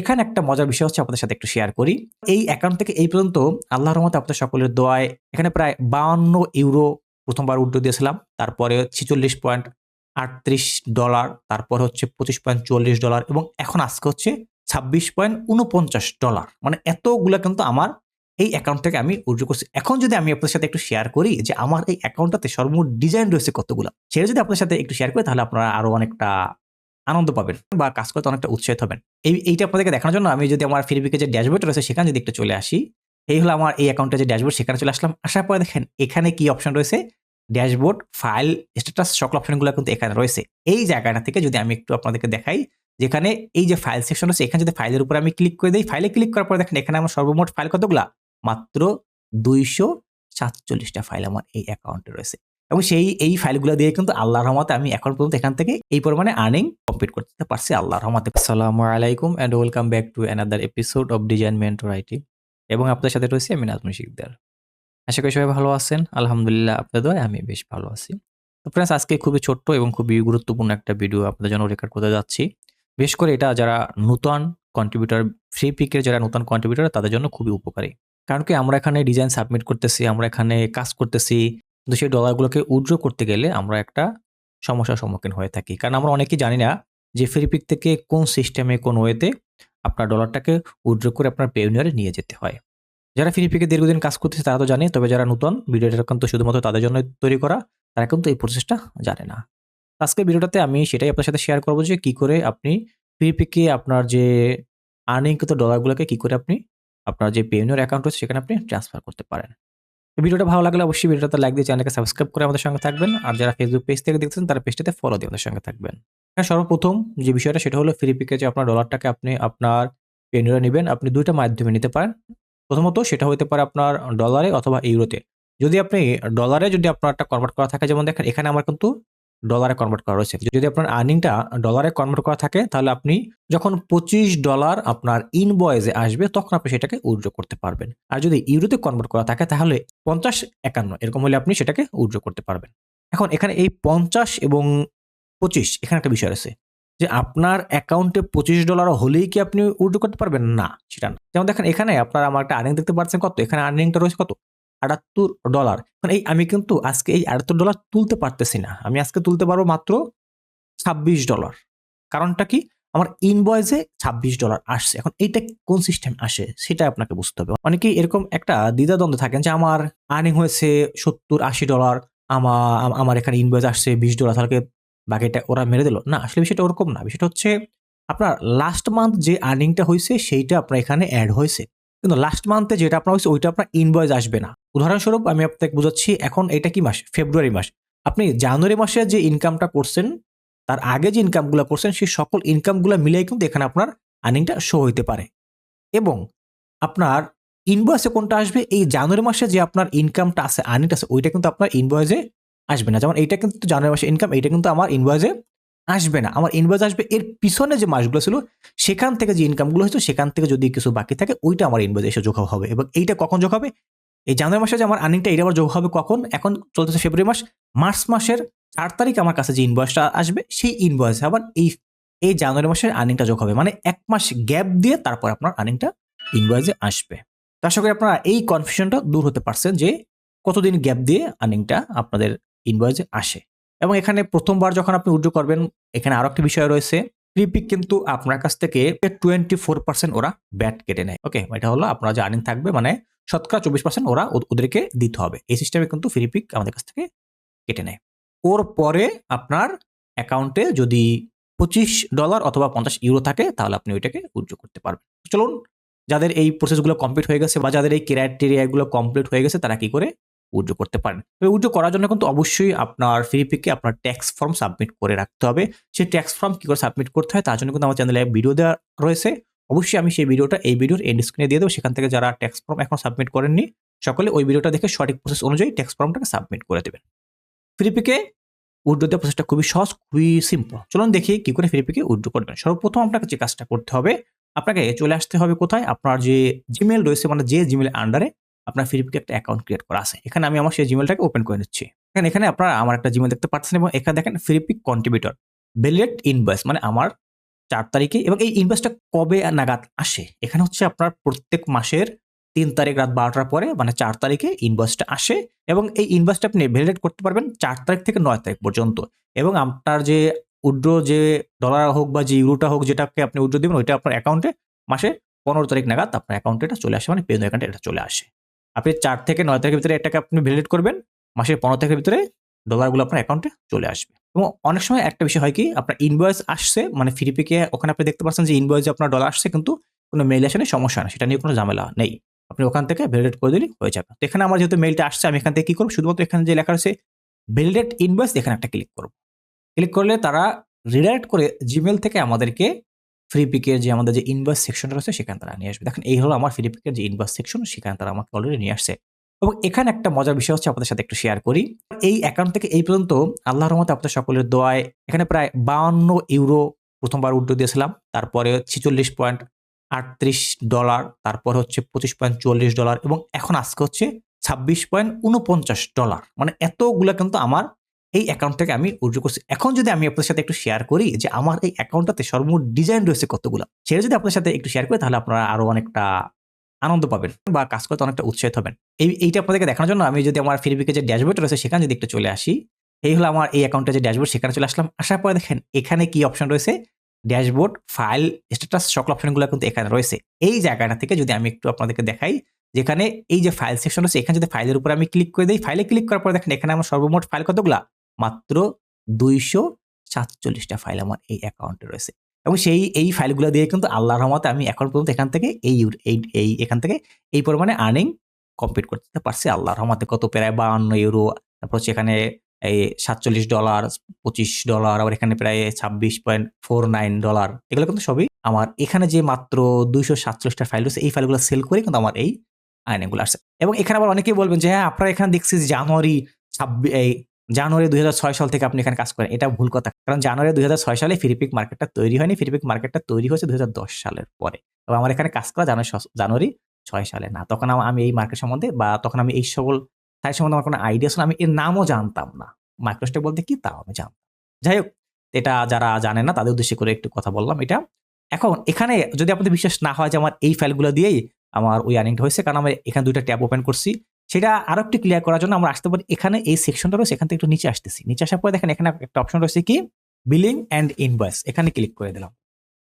এখানে একটা মজার বিষয় হচ্ছে আপনাদের সাথে একটু শেয়ার করি। এই অ্যাকাউন্ট থেকে এই পর্যন্ত আল্লাহর রহমতে আপনাদের সকলের দোয়ায় এখানে প্রায় বাউন্ন ইউরো প্রথমবার উড্ডো দিয়েছিলাম, তারপরে ছিচল্লিশ পয়েন্ট আটত্রিশ ডলার তারপর হচ্ছে পঁচিশ পয়েন্ট চল্লিশ ডলার এবং এখন আজকে হচ্ছে ছাব্বিশ পয়েন্ট উনপঞ্চাশ ডলার মানে এতগুলো কিন্তু আমার এই অ্যাকাউন্ট থেকে আমি উইথড্র করছি। এখন যদি আমি আপনাদের সাথে একটু শেয়ার করি যে আমার এই অ্যাকাউন্টটাতে সর্বমোট ডিজাইন রয়েছে কতগুলো, সেটা যদি আপনাদের সাথে একটু শেয়ার করি তাহলে আপনারা আরও অনেকটা আনন্দ পাবেন বা কাজ করতে অনেকটা উৎসাহিত হবেন। এই, এইটা আপনাদেরকে দেখানোর জন্য আমি যদি আমার ফিরবিকে যে ড্যাশবোর্ড রয়েছে সেখানে যদি একটু চলে আসি, এই হলো আমার এই অ্যাকাউন্টে যে ড্যাশবোর্ড, সেখানে চলে আসলাম। আসার পরে দেখেন, এখানে কি অপশন রয়েছে? ড্যাশবোর্ড, ফাইল স্ট্যাটাস সকল অপশনগুলো কিন্তু এখানে রয়েছে। এই জায়গাটা থেকে যদি আমি একটু আপনাদেরকে দেখাই, যেখানে এই যে ফাইল সেকশন রয়েছে, এখানে যদি ফাইলের উপর আমি ক্লিক করে দিই ফাইলে ক্লিক করার পরে দেখেন, এখানে আমার সর্বমোট ফাইল কতগুলা? মাত্র দুইশো সাতচল্লিশটা ফাইল আমার এই অ্যাকাউন্টে রয়েছে। এবং সেই, এই ফাইলগুলো দিয়ে কিন্তু আল্লাহর রহমতে আমি এখন পর্যন্ত এখান থেকে এই পরিমাণে আর্নিং কমপ্লিট করতে পারছি আল্লাহর রহমতে। আসসালামু আলাইকুম and welcome back to another episode of design mentor IT এবং আপনার সাথে রয়েছে আমি নাজমুল শিকদার। আশা করি সবাই ভালো আছেন। আলহামদুলিল্লাহ আপনাদের আমি বেশ ভালো আছি। তো ফ্রেন্ডস আজকে খুবই ছোট্ট এবং খুবই গুরুত্বপূর্ণ একটা ভিডিও আপনাদের জন্য রেকর্ড করতে যাচ্ছি। বিশেষ করে এটা যারা নূতন কন্ট্রিবিউটার ফ্রি পিকের যারা নতুন কন্ট্রিবিউটার তাদের জন্য খুবই উপকারী। কারণ কি আমরা এখানে ডিজাইন সাবমিট করতেছি, আমরা এখানে কাজ করতেছি কিন্তু সেই ডলারগুলোকে উইথড্র করতে গেলে আমরা একটা সমস্যার সম্মুখীন হয়ে থাকি। কারণ আমরা অনেকেই জানি না যে ফিরিপিক থেকে কোন সিস্টেমে কোন ওয়েতে আপনার ডলারটাকে উইথড্র করে আপনার পেউনিয়ারে নিয়ে যেতে হয়। যারা ফ্রি পিকে দীর্ঘদিন কাজ করতেছে তারা তো জানে, তবে যারা নতুন ভিডিওটা কিন্তু শুধুমাত্র তাদের জন্য তৈরি করা, তারা কিন্তু এই প্রসেসটা জানে না। আজকে ভিডিওটাতে আমি সেটাই আপনার সাথে শেয়ার করব যে কী করে আপনি ফিরিপিকে আপনার যে আর্নিংকৃত ডলারগুলোকে কী করে আপনি আপনার যে পেউনিয়ার অ্যাকাউন্ট রয়েছে সেখানে আপনি ট্রান্সফার করতে পারেন। ভিডিওটা ভালো লাগলে অবশ্যই ভিডিওটা লাইক দিয়ে চ্যানেলকে সাবস্ক্রাইব করে আমাদের সঙ্গে থাকবেন। আর যারা ফেসবুক পেজ থেকে দেখছেন, তারা পেজটাতে ফলো দিয়ে আমাদের সঙ্গে থাকবেন। হ্যাঁ সর্বপ্রথম যে বিষয়টা, সেটা হলো ফ্রি যে আপনার ডলারটাকে আপনি আপনার পেনিওরে নেবেন। আপনি দুইটা মাধ্যমে নিতে পারেন। প্রথমত, সেটা হতে পারে আপনার ডলারে অথবা ইউরোতে যদি আপনি ডলারে যদি আপনার একটা কনভার্ট করা থাকে, যেমন দেখেন, এখানে আমার কিন্তু ডলারে কনভার্ট করা রয়েছে। যদি আপনার আর্নিংটা ডলারে কনভার্ট করা থাকে, তাহলে আপনি যখন পঁচিশ ডলার আপনার ইনভয়েসে আসবে, তখন আপনি সেটাকে উইথড্র করতে পারবেন। আর যদি ইউরোতে কনভার্ট করা থাকে, তাহলে পঞ্চাশ একান্ন, এরকম হলে আপনি সেটাকে উইথড্র করতে পারবেন। এখন এখানে এই পঞ্চাশ এবং পঁচিশ, এখানে একটা বিষয় আছে যে আপনার অ্যাকাউন্টে পঁচিশ ডলার হলেই কি আপনি উইথড্র করতে পারবেন? না, সেটা না। যেমন দেখেন, এখানে আপনার আমার একটা আর্নিং দেখতে পাচ্ছেন কত? এখানে আর্নিংটা রয়েছে কত? আটাত্তর ডলার এখন এই আমি কিন্তু আজকে এই আটাত্তর ডলার তুলতে পারতেছি না। আমি আজকে তুলতে পারব মাত্র ছাব্বিশ ডলার কারণটা কি? আমার ইনভয়েসে ছাব্বিশ ডলার আসছে। এখন এইটা কোন সিস্টেম আসে সেটা আপনাকে বুঝতে হবে। অনেকেই এরকম একটা দ্বিধাদ্বন্দ্ব থাকেন যে আমার আর্নিং হয়েছে সত্তর আশি ডলার আমার আমার এখানে ইনভয়েস আসছে বিশ ডলার তাহলে বাকিটা ওরা মেরে দিল? না, আসলে বিষয়টা ওরকম না। বিষয়টা হচ্ছে আপনার লাস্ট মান্থ যে আর্নিংটা হয়েছে, সেইটা আপনার এখানে অ্যাড হয়েছে। কিন্তু লাস্ট মান্থে যেটা আপনার হয়েছে, ওইটা আপনার ইনভয়েস আসবে না। উদাহরণস্বরূপ আমি আপনাকে বোঝাচ্ছি, এখন এটা কি মাস? ফেব্রুয়ারি মাস। আপনি জানুয়ারি মাসে যে ইনকামটা করছেন, তার আগে যে ইনকামগুলো করছেন, সেই সকল ইনকামগুলো মিলিয়ে কিন্তু এখানে আপনার আর্নিংটা শো হইতে পারে। এবং আপনার ইনভয়েসে কোনটা আসবে? এই জানুয়ারি মাসে যে আপনার ইনকামটা আছে আর্নিংটা আছে, ওইটা কিন্তু আপনার ইনভয়েসে আসবে না। যেমন এইটা কিন্তু জানুয়ারি মাসে ইনকাম এইটা কিন্তু আমার ইনভয়েসে আসবে না। আমার ইনভয়েস আসবে, এর পিছনে যে মাসগুলো ছিল, সেখান থেকে যে ইনকামগুলো হয়েছে সেখান থেকে যদি কিছু বাকি থাকে, ওইটা আমার ইনভয়েস এসে যোগ হবে। এবং এইটা কখন যোগ হবে? এই জানুয়ারি মাসে যে আমার আর্নিংটা এটা আবার যোগ হবে কখন? এখন চলতেছে ফেব্রুয়ারি মাস। মার্চ মাসের চার তারিখ আমার কাছে যে ইনভয়েসটা আসবে, সেই ইনভয়েসে আবার এই এই জানুয়ারি মাসের আর্নিংটা যোগ হবে। মানে এক মাস গ্যাপ দিয়ে তারপর আপনার আর্নিংটা ইনভয়েসে আসবে। তো আশা করি আপনারা এই কনফিউশনটা দূর হতে পারছেন যে কতদিন গ্যাপ দিয়ে আর্নিংটা আপনাদের ইনভয়েসে আসে। এবং এখানে প্রথমবার যখন আপনি উইথড্র করবেন, এখানে আরও একটা বিষয় রয়েছে। প্রিপিক কিন্তু আপনার কাছ থেকে টোয়েন্টি ফোর পার্সেন্ট ওরা ব্যাট কেটে নেয়। ওকে এটা হলো আপনার যে আর্নিং থাকবে মানে শতকরা চব্বিশ পার্সেন্ট ওরা ওদেরকে দিতে হবে। এই সিস্টেমে কিন্তু ফ্রিপিক আমাদের কাছ থেকে কেটে নেয়। ওর পরে আপনার অ্যাকাউন্টে যদি পঁচিশ ডলার অথবা পঞ্চাশ ইউরো থাকে, তাহলে আপনি ওইটাকে উইথড্র করতে পারবেন। চলুন, যাদের এই প্রসেসগুলো কমপ্লিট হয়ে গেছে বা যাদের এই ক্রাইটেরিয়াগুলো কমপ্লিট হয়ে গেছে, তারা কি করে? উইথড্র করতে পারেন। তবে উইথড্র করার জন্য কিন্তু অবশ্যই আপনার ফ্রিপিকে আপনার ট্যাক্স ফর্ম সাবমিট করে রাখতে হবে। সেই ট্যাক্স ফর্ম কি করে সাবমিট করতে হয় তার জন্য কিন্তু আমার চ্যানেলে ভিডিও দেওয়া রয়েছে। অবশ্যই আমি সেই ভিডিওটা এই ভিডিওর এন্ড স্ক্রিনে দিয়ে দেবো। সেখান থেকে যারা ট্যাক্স ফর্ম এখন সাবমিট করেননি, সকলে ওই ভিডিওটা দেখে সঠিক প্রসেস অনুযায়ী ট্যাক্স ফর্মটাকে সাবমিট করে দেবেন। ফ্রিপিকে উইথড্র দেওয়ার প্রসেসটা খুবই সহজ, খুবই সিম্পল চলুন দেখি কি করে ফ্রিপিকে উইথড্র করবেন। সর্বপ্রথম আপনাকে যে কাজটা করতে হবে, আপনাকে চলে আসতে হবে কোথায়? আপনার যে জিমেল রয়েছে মানে যে জিমেল আন্ডারে আপনার ফ্রিপিকে একটা অ্যাকাউন্ট ক্রিয়েট করা আছে। এখানে আমি আমার সেই জিমেলটাকে ওপেন করে নিচ্ছি। এখানে এখানে আপনারা আমার একটা জিমেল দেখতে পাচ্ছেন এবং এখানে দেখেন ফ্রিপিক কন্ট্রিবিউটর বেলেট ইনভয়েস মানে আমার চার তারিখে এবং এই ইনভয়েসটা কবে নাগাদ আসে? এখানে হচ্ছে আপনার প্রত্যেক মাসের তিন তারিখ রাত বারোটার পরে মানে চার তারিখে ইনভয়েসটা আসে এবং এই ইনভয়েসটা আপনি ভ্যালিডেট করতে পারবেন চার তারিখ থেকে নয় তারিখ পর্যন্ত। এবং আপনার যে উড্রো যে ডলার হোক বা যে ইউরোটা হোক যেটাকে আপনি উড্রো দেবেন, ওইটা আপনার অ্যাকাউন্টে মাসে পনেরো তারিখ নাগাদ আপনার অ্যাকাউন্টে এটা চলে আসে মানে পেন অ্যাকাউন্টে এটা চলে আসে। আপনি চার থেকে নয় তারিখের ভিতরে এটাকে আপনি ভ্যালিডেট করবেন, মাসের পনেরো তারিখের ভিতরে ডলারগুলো আপনার অ্যাকাউন্টে চলে আসবে। এবং অনেক সময় একটা বিষয় হয় কি, আপনার ইনভয়েস আসছে মানে ফ্রিপিকে ওখানে আপনি দেখতে পাচ্ছেন যে ইনভয়েসে আপনার ডলার আসছে, কিন্তু কোনো মেইল আসে সমস্যা না সেটা নিয়ে কোনো ঝামেলা নেই। আপনি ওখান থেকে ভ্যালিডেট করে দিলে হয়ে যাবে। তো এখানে আমার যেহেতু মেইলটা আসছে, আমি এখান থেকে কী করব? শুধুমাত্র এখানে যে লেখা রয়েছে ভ্যালিডেট ইনভয়েস এখানে একটা ক্লিক করব। ক্লিক করলে তারা রিডাইরেক্ট করে জিমেল থেকে আমাদেরকে ফ্রি পিকের যে আমাদের যে ইনভয়েস সেকশনটা রয়েছে, সেখানে তারা নিয়ে আসবে। দেখেন, এই হলো আমার ফ্রি পিকের যে ইনভার্স সেকশন সেখানে তারা আমাকে অলরেডি নিয়ে আসছে। এবং এখানে একটা মজার বিষয় হচ্ছে, আপনাদের সাথে একটু শেয়ার করি। এই অ্যাকাউন্ট থেকে এই পর্যন্ত আল্লাহর রহমতে আপনাদের সকলের দোয়ায় এখানে প্রায় বাউন্ন ইউরো প্রথমবার উড্রো দিয়েছিলাম। তারপরে ছিচল্লিশ পয়েন্ট আটত্রিশ ডলার তারপর হচ্ছে পঁচিশ পয়েন্ট চল্লিশ ডলার এবং এখন আজকে হচ্ছে ছাব্বিশ পয়েন্ট উনপঞ্চাশ ডলার মানে এতগুলো কিন্তু আমার এই অ্যাকাউন্ট থেকে আমি উইথড্র করছি। এখন যদি আমি আপনাদের সাথে একটু শেয়ার করি যে আমার এই অ্যাকাউন্টটাতে সর্বমোট ডিজাইন রয়েছে কতগুলো, সেটা যদি আপনাদের সাথে একটু শেয়ার করি তাহলে আপনারা আরও অনেকটা আনন্দ পাবেন বা কাজ করতে অনেকটা উৎসাহিত হবেন। এই, এইটা আপনাদেরকে দেখানোর জন্য আমি যদি আমার ফিরবিকে যে ড্যাশবোর্ড রয়েছে সেখানে যদি একটু চলে আসি, এই হলো আমার এই অ্যাকাউন্টে যে ড্যাশবোর্ড সেখানে চলে আসলাম। আসার পরে দেখেন, এখানে কি অপশন রয়েছে? ড্যাশবোর্ড ফাইল স্ট্যাটাস সকল অপশনগুলো কিন্তু এখানে রয়েছে। এই জায়গাটা থেকে যদি আমি একটু আপনাদেরকে দেখাই, যেখানে এই যে ফাইল সেকশন রয়েছে, এখানে যদি ফাইলের উপর আমি ক্লিক করে দিই ফাইলে ক্লিক করার পর দেখেন, এখানে আমার সর্বমোট ফাইল কতগুলা? মাত্র দুইশো সাতচল্লিশটা ফাইল আমার এই অ্যাকাউন্টে রয়েছে। এবং সেই, এই ফাইলগুলো দিয়ে কিন্তু আল্লাহর রহমতে আমি এখন পর্যন্ত এখান থেকে এই এই এখান থেকে এই পরিমাণে আর্নিং কমপ্লিট করতে পারছি আল্লাহর রহমতে। কত প্রায় বাউন্ন ইউরো তারপর হচ্ছে এখানে এই সাতচল্লিশ ডলার পঁচিশ ডলার আবার এখানে প্রায় ছাব্বিশ পয়েন্ট ফোর নাইন ডলার এগুলো কিন্তু সবই আমার। এখানে যে মাত্র দুইশো সাতচল্লিশটা ফাইল রয়েছে, এই ফাইলগুলো সেল করে কিন্তু আমার এই আর্নিংগুলো আসছে। এবং এখানে আবার অনেকেই বলবেন যে হ্যাঁ আপনারা এখানে দেখছি জানুয়ারি ছাব্বিশ এই জানুয়ারি দু হাজার ছয় সাল থেকে আপনি এখানে কাজ করেন। এটা ভুল কথা। কারণ জানুয়ারি দুই হাজার ছয় সালে ফিলিপিক মার্কেটটা তৈরি হয়নি। ফিলিপিক মার্কেটটা তৈরি হয়েছে দু হাজার দশ সালের পরে। এবং আমার এখানে কাজ করা জানুয়ারি জানুয়ারি ছয় সালে না। তখন আম- এই মার্কেট সম্বন্ধে বা তখন আমি এই সকল সাইট সম্বন্ধে আমার কোনো আইডিয়া ছিল আমি এর নামও জানতাম না। মাইক্রোস্টেক বলতে কি তাও আমি জানতাম। যাই হোক, এটা যারা জানে না, তাদের উদ্দেশ্যে করে একটু কথা বললাম এটা। এখন এখানে যদি আপনাদের বিশ্বাস না হয় যে আমার এই ফাইলগুলো দিয়েই আমার ওই আর্নিংটা হয়েছে, কারণ আমি এখানে দুইটা ট্যাব ওপেন করছি। সেটা আরও একটু ক্লিয়ার করার জন্য আমরা আসতে পারি। এখানে এই সেকশনটা রয়েছে, এখান থেকে একটু নিচে আসতেছি। নিচে আসার পরে দেখেন এখানে একটা অপশন রয়েছে কি? বিলিং অ্যান্ড ইনভয়েস এখানে ক্লিক করে দিলাম।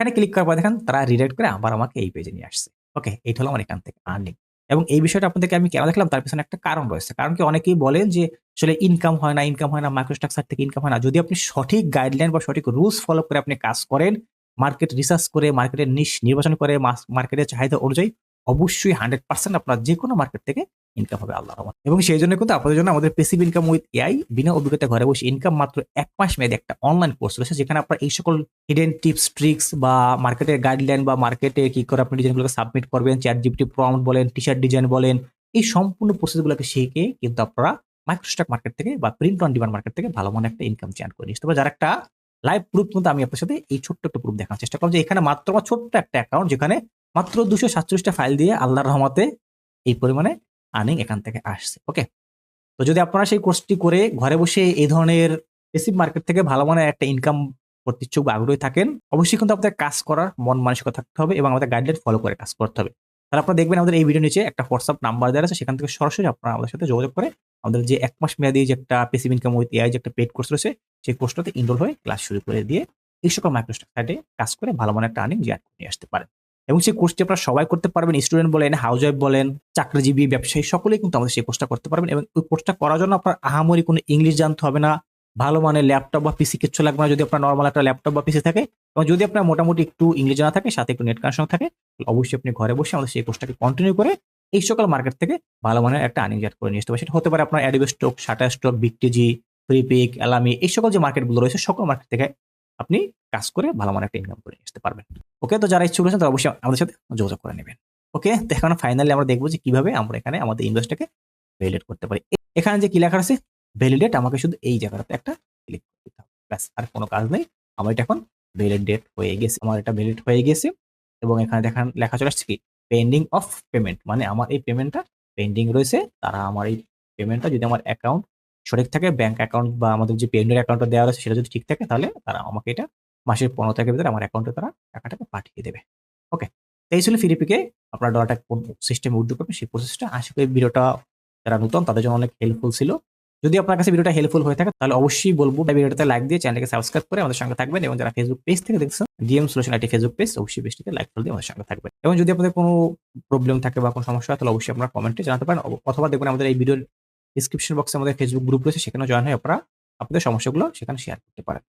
এখানে ক্লিক করার পর দেখেন তারা রিডাইরেক্ট করে আবার আমাকে এই পেজে নিয়ে আসছে। ওকে এইটা হলো আমার এখান থেকে আর্নিং এবং এই বিষয়টা আপনাদেরকে আমি কেন দেখলাম? তার পিছনে একটা কারণ রয়েছে। কারণ কি অনেকেই বলেন যে, আসলে ইনকাম হয় না ইনকাম হয় না মাইক্রোস্ট্রাকচার থেকে ইনকাম হয় না। যদি আপনি সঠিক গাইডলাইন বা সঠিক রুলস ফলো করে আপনি কাজ করেন মার্কেট রিসার্চ করে মার্কেটের নিশ নির্বাচন করে মার্কেটের চাহিদা অনুযায়ী অবশ্যই হান্ড্রেড পার্সেন্ট আপনার যে কোনো মার্কেট থেকে ইনকাম হবে আল্লাহ রহমান এবং সেই জন্য কিন্তু আপনাদের জন্য আমাদের পেসিভ ইনকাম উইথ এআই বিনা অভিজ্ঞতা ঘরে বসে ইনকাম মাত্র এক মাস মেয়াদে একটা অনলাইন কোর্স রয়েছে, যেখানে আপনার এই সকল হিডেন টিপস ট্রিক্স বা মার্কেটের গাইডলাইন বা মার্কেটে কি করে আপনি ডিজাইনগুলোকে সাবমিট করবেন চ্যাট জিপিটি প্রম্পট বলেন টি শার্ট ডিজাইন বলেন, এই সম্পূর্ণ প্রসেসগুলোকে শিখে কিন্তু আপনারা মাইক্রোস্টক মার্কেট থেকে বা প্রিন্ট অন ডিমান্ড মার্কেট থেকে ভালো মনে একটা ইনকাম চ্যান করে নিতে পারে যারা একটা লাইভ প্রুফ কিন্তু আমি আপনার সাথে এই ছোট্ট একটা প্রুফ দেখানোর চেষ্টা করলাম যে এখানে মাত্র আমার ছোট্ট একটা অ্যাকাউন্ট যেখানে মাত্র দুশো সাতচল্লিশটা ফাইল দিয়ে আল্লাহর রহমতে এই পরিমাণে আর্নিং এখান থেকে আসছে ওকে তো যদি আপনারা সেই কোর্সটি করে ঘরে বসে এই ধরনের বেসিক মার্কেট থেকে ভালো মানের একটা ইনকাম করতে ইচ্ছুক বা আগ্রহী থাকেন, অবশ্যই কিন্তু আপনাদের কাজ করার মন মানসিকতা থাকতে হবে এবং আমাদের গাইডলাইন ফলো করে কাজ করতে হবে। তাহলে আপনারা দেখবেন আমাদের এই ভিডিও নিচে একটা হোয়াটসঅ্যাপ নাম্বার দেওয়া আছে, সেখান থেকে সরাসরি আপনারা আমাদের সাথে যোগাযোগ করে আমাদের যে এক মাস মেয়াদি যে একটা পেসিভ ইনকাম উইথ এআই যে একটা পেড কোর্স রয়েছে, সেই কোর্সটাতে ইনরোল হয়ে ক্লাস শুরু করে দিয়ে এই সকল মাইক্রোস্টক সাইটে কাজ করে ভালো মানের একটা আর্নিং জেনারেট নিয়ে আসতে পারেন। এবং সেই কোর্সটি আপনারা সবাই করতে পারবেন। স্টুডেন্ট বলেন হাউস ওয়াইফ বলেন, চাকরিজীবী, ব্যবসায়ী, সকলেই কিন্তু আমাদের সেই কোর্সটা করতে পারবেন এবং ওই কোর্সটা করার জন্য আপনার আহামরি কোনো ইংলিশ জানতে হবে না। ভালো মানের ল্যাপটপ বা পিসি কিচ্ছু লাগবে না। যদি আপনার নর্মাল একটা ল্যাপটপ বা পিসি থাকে এবং যদি আপনার মোটামুটি একটু ইংলিশ জানা থাকে, সাথে একটু নেট কানেকশন থাকে অবশ্যই আপনি ঘরে বসে আমাদের সেই কোর্সটাকে কন্টিনিউ করে এই সকল মার্কেট থেকে ভালো মানের একটা আর্নিং জেনারেট করে নিয়ে আসতে পারে সেটা হতে পারে আপনার Adobe stock Shutterstock Vecteezy Freepik Alamy এই সকল যে মার্কেটগুলো রয়েছে, সকল মার্কেট থেকে আপনি কাজ করে ভালো মানের একটা ইনকাম করে আসতে পারবেন। ওকে তো যারা ইচ্ছুক রয়েছেন তারা অবশ্যই আমাদের সাথে যোগাযোগ করে নেবেন। ওকে তো এখন ফাইনালি আমরা দেখব যে কীভাবে আমরা এখানে আমাদের ইনভেস্টটাকে ভ্যালিডেট করতে পারি। এখানে যে কি লেখা আছে ভ্যালিডেট আমাকে শুধু এই জায়গাটাতে একটা ক্লিক করতে হবে। ব্যাস, আর কোনো কাজ নেই। আমার এটা এখন ভ্যালিডেট হয়ে গেছে। আমার এটা ভ্যালিড হয়ে গেছে। এবং এখানে দেখান লেখা চলে আসছে কি? পেন্ডিং অফ পেমেন্ট মানে আমার এই পেমেন্টটা পেন্ডিং রয়েছে। তারা আমার এই পেমেন্টটা যদি আমার অ্যাকাউন্ট সঠিক থাকে ব্যাংক অ্যাকাউন্ট বা আমাদের যে পেমেন্টের অ্যাকাউন্টটা দেওয়া রয়েছে সেটা যদি ঠিক থাকে তাহলে তারা আমাকে এটা মাসের পনেরো তারিখের ভিতরে আমার অ্যাকাউন্টে তারা টাকাটাকে পাঠিয়ে দেবে। ওকে এই ছিল ফিরিপিকে আপনার ডলারটা কোন সিস্টেমে উদ্যোগ করবেন সেই প্রসেসটা আশা করি ভিডিওটা যারা নতুন তাদের জন্য অনেক হেল্পফুল ছিল। যদি আপনার কাছে ভিডিওটা হেল্পফুল হয়ে থাকে তাহলে অবশ্যই বলব ভিডিওটাতে লাইক দিয়ে চ্যানেলকে সাবস্ক্রাইব করে আমাদের সঙ্গে থাকবেন এবং যারা ফেসবুক পেজ থেকে দেখছেন DM solution IT Facebook page অবশ্যই পেজটিকে লাইক করে দিয়ে আমাদের সঙ্গে থাকবেন। এবং যদি আপনাদের কোনো প্রবলেম থাকে বা কোনো সমস্যা হয় তাহলে অবশ্যই আপনারা কমেন্টে জানাতে পারেন অথবা দেখবেন আমাদের এই ভিডিওর ডিসক্রিপশন বক্সে আমাদের ফেসবুক গ্রুপ রয়েছে সেখানে জয়েন হয়ে আপনারা আপনাদের সমস্যাগুলো সেখানে শেয়ার করতে পারেন।